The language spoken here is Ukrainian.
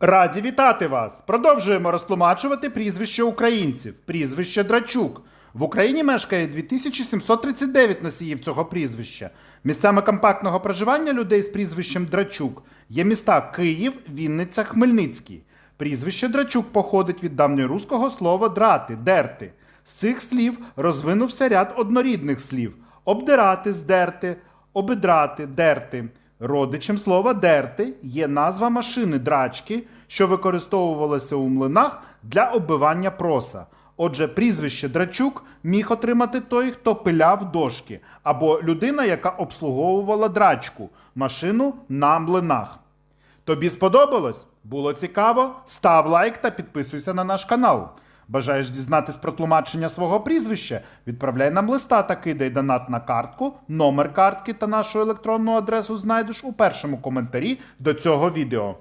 Раді вітати вас! Продовжуємо розтлумачувати прізвище українців. Прізвище Драчук. В Україні мешкає 2739 носіїв цього прізвища. Місцями компактного проживання людей з прізвищем Драчук є міста Київ, Вінниця, Хмельницький. Прізвище Драчук походить від давньоруського слова драти, дерти. З цих слів розвинувся ряд однорідних слів: обдирати, здерти, обидрати, дерти. Родичем слова дерти є назва машини драчки, що використовувалася у млинах для оббивання проса. Отже, прізвище Драчук міг отримати той, хто пиляв дошки, або людина, яка обслуговувала драчку, машину на млинах. Тобі сподобалось? Було цікаво? Став лайк та підписуйся на наш канал. Бажаєш дізнатись про тлумачення свого прізвища? Відправляй нам листа та кидай донат на картку, номер картки та нашу електронну адресу знайдеш у першому коментарі до цього відео.